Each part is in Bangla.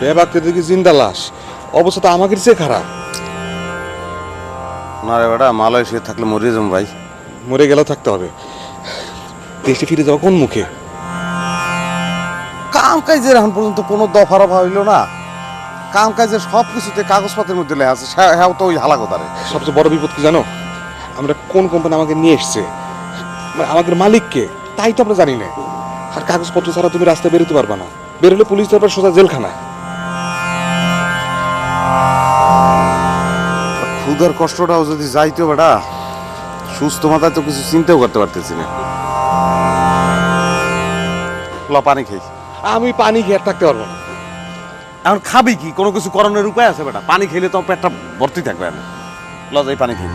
বেবাককে দেখি জিন্দা লাশ? অবস্থা তো আমাকে চেয়ে খারাপ। না রে বেটা মালয়েশিয়া থাকলে মরিয়ে যাব ভাই। মরে গেলেও থাকতে হবে। দেশে ফিরে যাওয়া কোন মুখে? কাম কাজের এখন পর্যন্ত কোনো দফার অভাব হইল না। কাম কাজের সব কিছুতে কাগজপত্রের মধ্যে লেখা আছে হ্যাঁ তো ওই হালা কথারে সবচেয়ে বড় বিপদ কি জানো? আমরা কোন কোম্পানি আমাকে নিয়ে এসছে? মানে আমাদের মালিককে তাই তো আমরা জানি না। আর কাগজপত্র ছাড়া তুমি রাস্তায় বেরোতে পারবে না। বেরোলে পুলিশ তারপর সোজা জেলখানা ক্ষুধার কষ্টটাও যদি যাইতো বেটা সুস্থ মাথায় তো কিছু চিন্তাও করতে পারতেছি না। ল পানি খাই আমি পানি খেয়ে থাকতে পারব না। এখন খাবি কি? কোনো কিছু করণের উপায় আছে বেটা? পানি খেলে তো পেটটা ভর্তি থাকবে। আমি ল যাই পানি খাই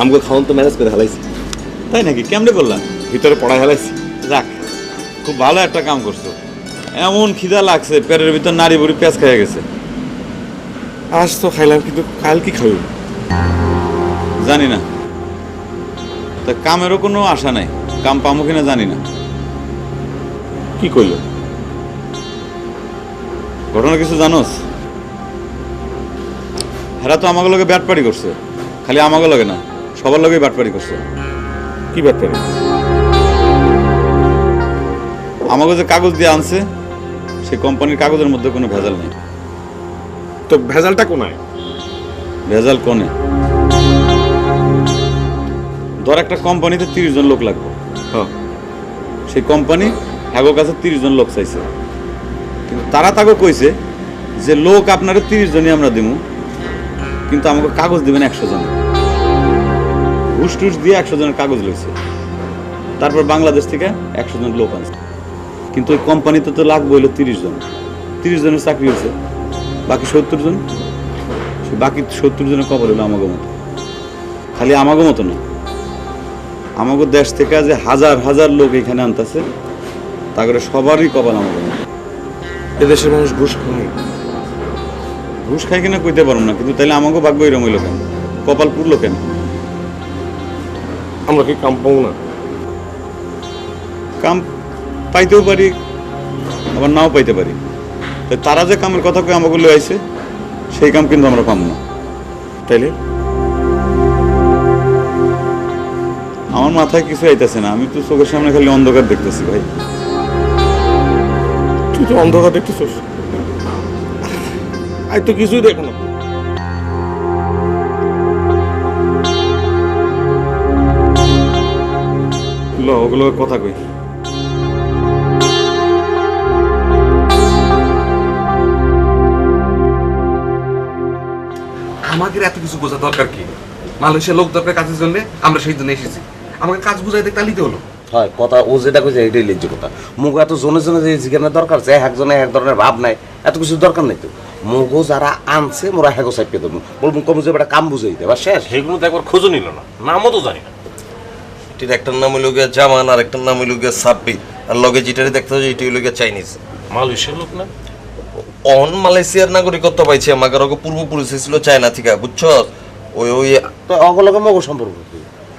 আমাকে খাওয়ান তো ম্যানেজ করে হেলাইছি। তাই নাকি? কেমনে করলাম ভিতরে পড়া হেলাইছি। যাক খুব ভালো একটা কাম করছ। এমন খিদা লাগছে পেটের ভিতর নাড়ি বুড়ি পেঁয়াজ খেয়ে গেছে। আজ তো খাইলাম কিন্তু কাল কি খাইব। জানি না। তা কামেরও কোনো আশা নাই কাম পামো কিনা জানি না। কি করল ঘটনা কিছু জানোস? হেরা তো আমাকে লগে ব্যাটপাড়ি করছে খালি আমাকে লগে না। সবার লগে ব্যাটপাড়ি করছে। কি ব্যাপার আমাকে যে কাগজ দিয়ে আনছে সেই কোম্পানির কাগজের মধ্যে কোনো ভেজাল নেই। তো ভেজালটা কোনায়? ভেজাল কোনে? ধর একটা কোম্পানিতে তিরিশ জন লোক লাগবে। হ্যাঁ। সেই কোম্পানি হ্যাগো কাছে তিরিশ জন লোক চাইছে। কিন্তু তারা তাকে কইছে যে লোক আপনারা তিরিশ জনই আমরা দিব কিন্তু আমাকে কাগজ দিবেন একশো জন। ঘুষ টুস দিয়ে একশো জনের কাগজ লইছে। তারপর বাংলাদেশ থেকে একশো জন লোক আনছে। কিন্তু ওই কোম্পানিতে তো লাগবে হইল তিরিশ জন। তিরিশ জনের চাকরি হয়েছে বাকি সত্তর জন? বাকি সত্তর জনের কবর হলো আমাকে মতো। খালি আমাকে মতো না। আমাকে দেশ থেকে যে হাজার হাজার লোক এখানে আনতেছে তা করে সবারই কপাল আমাকে মতো। এদেশের মানুষ ঘুষ খায়। ঘুষ খাই কিনা কইতে পারব না কিন্তু তাইলে আমাকে ভাগ্য এরম হইল কেন? কপাল পুরলো কেন? আমরা কি কাম পাবো না। কাম পাইতেও পারি আবার নাও পাইতে পারি। তাই তারা যে কামের কথা কই আমাকে লই আইছে সেই কাম কিন্তু আমরা পাবো না। তাইলে? আমার মাথায় কিছু আইতেছে না আমি তো চোখের সামনে খালি অন্ধকার দেখতেছি ভাই। তুই তো অন্ধকার দেখতেছিস। আজ তো কিছুই দেখো না। ল ওগুলো কথা কই। আমাদের এত কিছু বোঝা দরকার কি? মালয়েশিয়া লোক দরকার কাজের জন্য আমরা সেই জন্য এসেছি। আমাকে কাজ বুঝাই দেখতে তালিতে হলো। হয় কথা ও যেটা কইছে এটাই লেজ্জ কথা। মুখ এত জনে জনে যে জিজ্ঞানের দরকার আছে একজনে এক ধরনের ভাব নাই এত কিছু দরকার নেই তো। মুগো যারা আনছে মোরা হেগো সাইপে দেবো বলব কম যে বেটা কাম বুঝাই দেবা শেষ। সেগুলো তো একবার খোঁজও নিল না নামও তো জানি না। এটির একটার নাম হইল গিয়া জামান আর একটার নাম হইল গিয়া সাব্বির আর লগে যেটারে দেখতে হবে এটি হইল গিয়া চাইনিজ। মালয়েশিয়ার লোক না? অন মালয়েশিয়ার নাগরিকত্ব পাইছে আমাকে ওকে পূর্বপুরুষ ছিল চায়না থেকে বুঝছ ওই ওই তো অগলকে মগ সম্পর্ক?